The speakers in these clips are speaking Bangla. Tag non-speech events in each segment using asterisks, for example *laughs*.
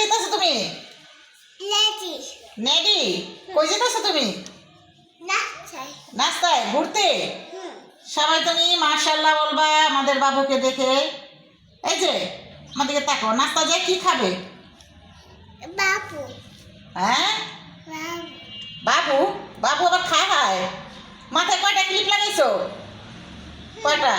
যেতেছো তুমি? লেজি নেডি? কই যেতেছো তুমি? নাস্তায় ঘুরতে? সবাই তুমি মার্শাল্লাহ বলবা আমাদের বাবুকে দেখে। এই যে আমাদেরকে তাকো নাস্তা যে কি খাবে? বাবু। হ্যাঁ? বাবু। বাবু? আবার খায়? মাথায় কয়টা ক্লিপ লাগাইছো? কয়টা?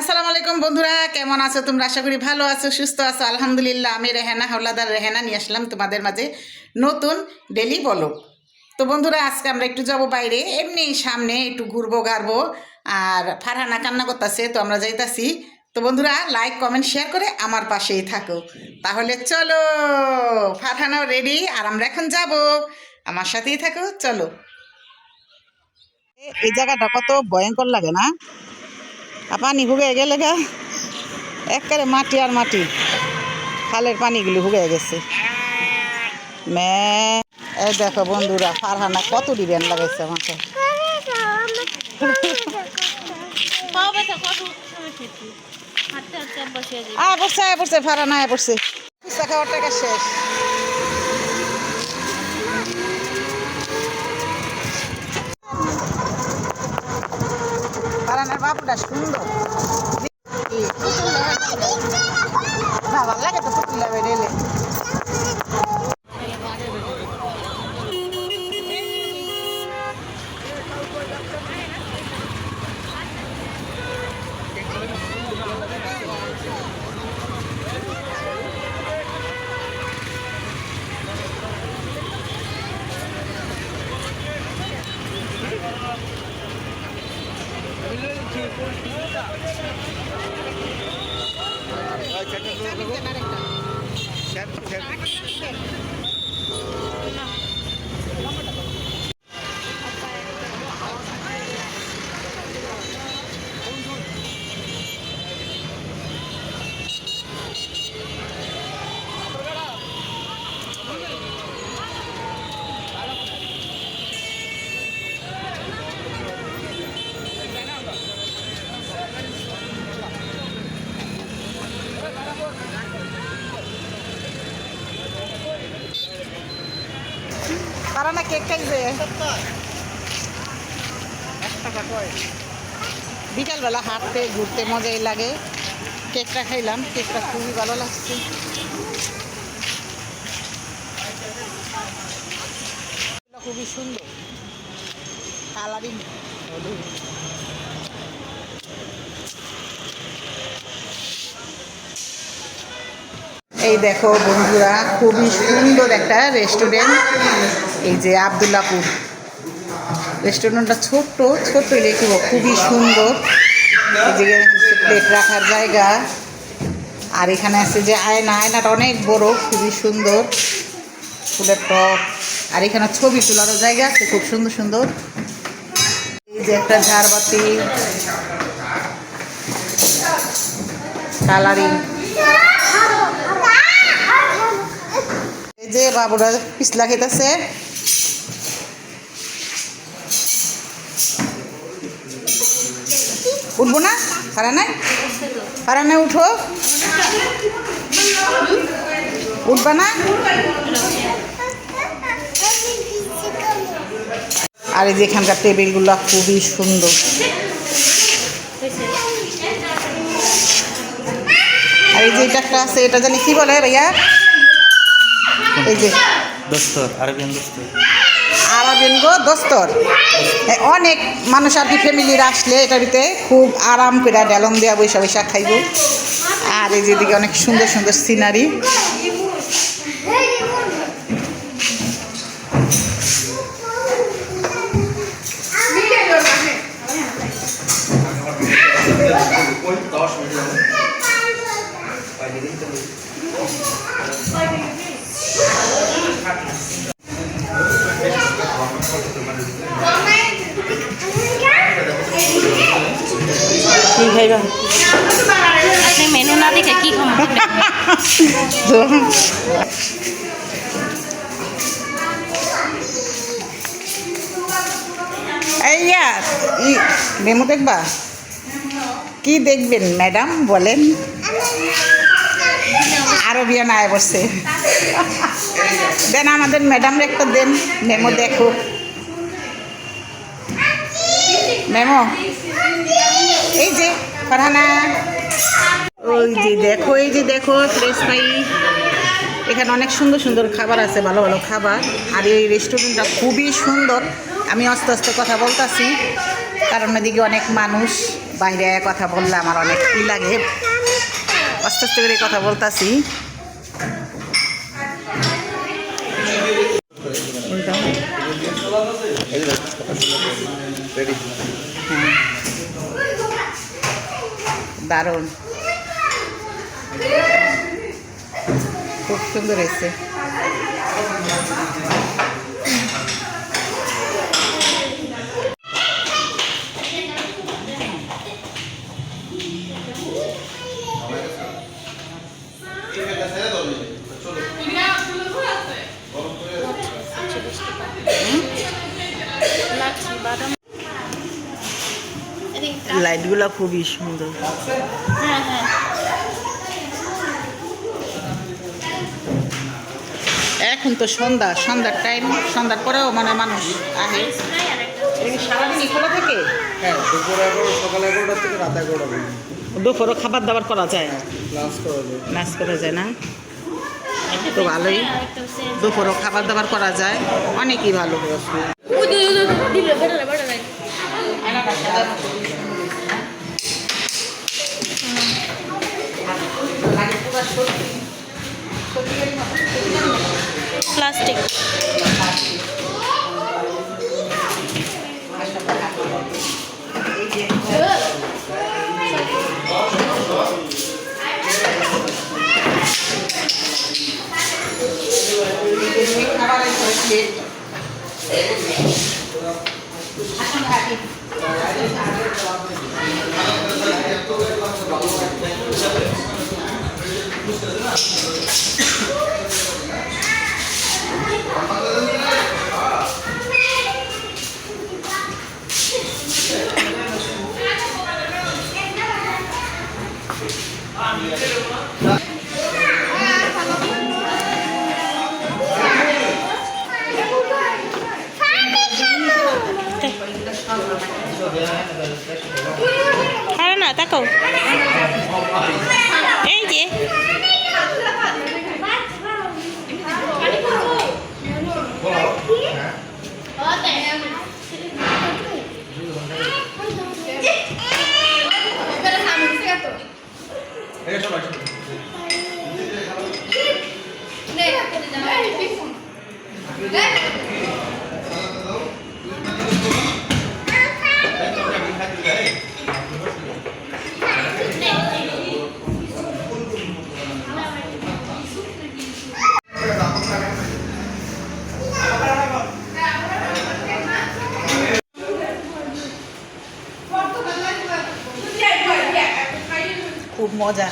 আসসালামু আলাইকুম বন্ধুরা, কেমন আছো তোমরা? আশা করি ভালো আছো, সুস্থ আছো। আলহামদুলিল্লাহ, আমি রেহানা, হাওলাদার রেহানা নিয়ে আসলাম তোমাদের মাঝে নতুন ডেলি বলো তো বন্ধুরা, আজকে আমরা একটু যাব বাইরে, এমনি সামনে একটু ঘুরবো ঘারবো আর ফারহানা কান্না করতেছে, তো আমরা যাইতাছি। তো বন্ধুরা লাইক কমেন্ট শেয়ার করে আমার পাশেই থাকো। তাহলে চলো, ফারহানাও রেডি আর আমরা এখন যাব। আমার সাথেই থাকো, চলো। এই জায়গাটা কত ভয়ঙ্কর লাগে না? আর পানি হুগে গেলে গা, একবারে মাটি আর মাটি। খালের পানিগুলি হুগে গেছে। মে, এই দেখো বন্ধুরা, ফারহানা কত ডিবেন লাগাইছে আমাকে আয় পড়ছে আয় পড়ছে, ফারহানা, আয় পড়ছে। খাওয়ার টাকা শেষ। ফারহানার বাবুটা সুন্দর। ভালো লাগে তো পুতুল Good job. তারা না কেক খাইছে। বিকালবেলা হাঁটতে, ঘুরতে মজাই লাগে। কেকটা খাইলাম, কেকটা খুবই ভালো লাগছে। খুবই সুন্দর। কালারিং। এই দেখো বন্ধুরা, খুবই সুন্দর একটা রেস্টুরেন্ট এই যে আবদুল্লাপুর রেস্টুরেন্টটা ছোট্ট ছোট্ট লেখিব খুবই সুন্দর। প্লেট রাখার জায়গা। আর এখানে আছে যে আয়না, আয়নাটা অনেক বড়, খুবই সুন্দর। ফুলের টপ আর এখানে ছবি তোলারও জায়গা আছে, খুব সুন্দর সুন্দর। এই যে একটা ঝাড়বাতি। কালারিং এই যে বাবুরা পিছলা খেতেছে। উঠবো না? পারা নাই? পারা নাই, উঠো। উঠবা না? আর এই যে এখানকার টেবিলগুলো খুবই সুন্দর। আর এই যে এটা একটা আছে, এটা জানি কি বলে ভাইয়া? এই যে। দস্তর? আরবিয়ান দস্তর? আরাবিয়ান গো দস্তর। অনেক মানুষ আর কি ফ্যামিলির আসলে এটার ভিতরে খুব আরাম করে ডেলন দেওয়া বৈশা বৈশাখ খাইব। আর এই যেদিকে অনেক সুন্দর সুন্দর সিনারি এই ইয়ার ই, মেমো দেখবা? কি দেখবেন, ম্যাডাম বলেন? গার্জিয়ান আয় বসে। দেন আমাদের ম্যাডামরা একটা দেন, মেমো দেখো। মেমো, এই যে, ফারহানা। ওই যে দেখো, এই যে দেখো ফ্রেশ এখানে অনেক সুন্দর সুন্দর খাবার আছে, ভালো ভালো খাবার। আর এই রেস্টুরেন্টটা খুবই সুন্দর। আমি আস্তে আস্তে কথা বলতাছি, কারণ এদিকে অনেক মানুষ, বাইরে কথা বললে আমার অনেক ই লাগে। আস্তে আস্তে করে কথা বলতাছি। দারুণ। খুব সুন্দর হয়েছে। লাইটগুলো খুবই সুন্দর। হ্যাঁ হ্যাঁ। এখন তো সন্ধ্যা সন্ধ্যার টাইম সন্ধ্যার পরেও মানে মানুষ আহে সারাদিনই খোলা থাকে? হ্যাঁ দুপুর এগারো সকাল এগারোটা থেকে রাত এগারোটা দুপুরও খাবার দাবার করা যায়? ক্লাস করা যায়। নাচ করা যায় না? তো ভালোই। দুপুরও খাবার দাবার করা যায়। অনেকই ভালো। ওই দুই দিলে বেটালে *laughs* বেটালে প্লাস্টিক আরে না তাকাও এই যে খুব মজা।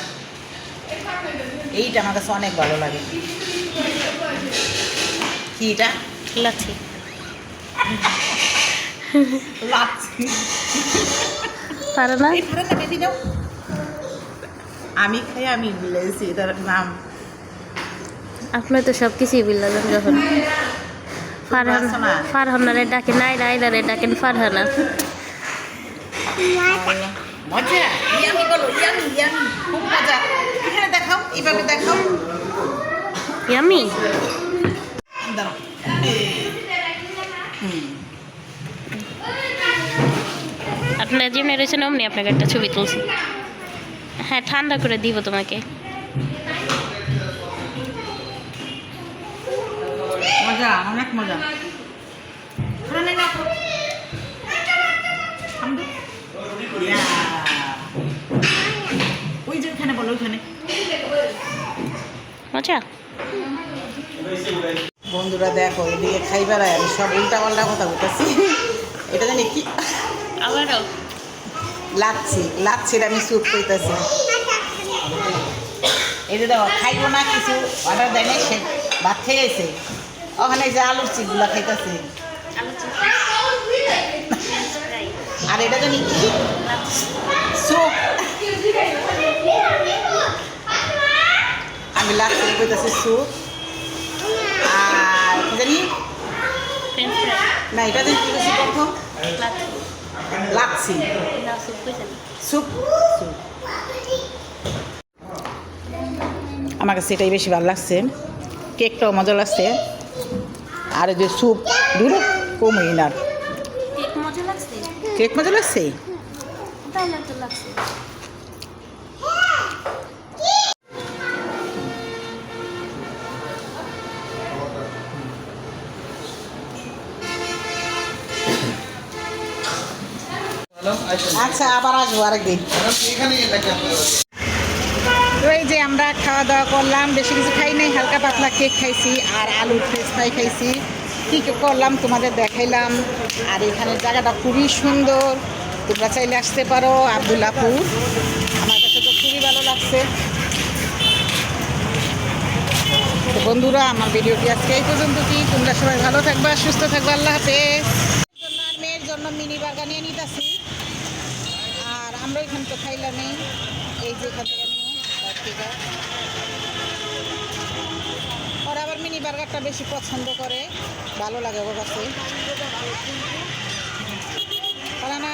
এইটা আমার কাছে অনেক ভালো লাগে। কি এটা? লাচ্ছি। পারে না? আমি খাই আমি বলেছি এটার নাম। আপনি তো সব কিছুই বললেন যখন। ফারহান। ফারহানারে ডাকেন নাই নাইনারে ডাকেন ফারহানা। মজা? ইয়ামি বলো ইয়ামি ইয়ামি। খুব মজা। এখানে দেখাও এইভাবে দেখাও। ইয়ামি? আপনার যেমনি রয়েছেন অমনি আপনাকে একটা ছবি তুলছি। হ্যাঁ ঠান্ডা করে দিব তোমাকে। মজা অনেক মজা। খানে বলো ওইখানে। মজা? বন্ধুরা দেখো এদিকে খাইবার আমি সব উল্টা পাল্টা কথা বলতেছি। এটা জানি কি? আবারও। লাগছে লাগছে আমি স্যুপ কইতেছি এই যে দেখো খাইবো না কিছু অর্ডার দেয় নাই সে ভাত খেয়ে গেছে। ওখানে যে আলুর চিপগুলা খাইতেছে। আর এটা জানি কি? স্যুপ। আমি আমি স্যুপ আর কি জানি না এটা জানি কি কইছি প্রথম লাচ্ছি স্যুপ। আমার কাছে এটাই বেশি ভালো লাগছে। কেকটাও মজা লাগছে। আর যে স্যুপ দূর কমই না। কেক মজা লাগছে? কেক মজা লাগছে? আচ্ছা আবার আসব আরেকদিন। তো এই যে আমরা খাওয়া দাওয়া করলাম বেশি কিছু খাই নাই হালকা পাতলা কেক খাইছি আর আলুর ফ্রেশ ফ্রাই খাইছি। কী কী করলাম তোমাদের দেখাইলাম। আর এখানের জায়গাটা খুবই সুন্দর। তোমরা চাইলে আসতে পারো আবদুল্লাপুর আমার কাছে তো খুবই ভালো লাগছে। তো বন্ধুরা আমার ভিডিওটি আজকে এই পর্যন্ত কি? তোমরা সবাই ভালো থাকবা সুস্থ থাকবা আল্লাহ হাফেজ। মেয়ের জন্য মিনি বার্গার নিয়ে নিতেছি। হলো এখান তো খাইলামই এই যে এখান থেকে ওরা আবার মিনি বার্গারটা বেশি পছন্দ করে। ভালো লাগে ওর কাছে। না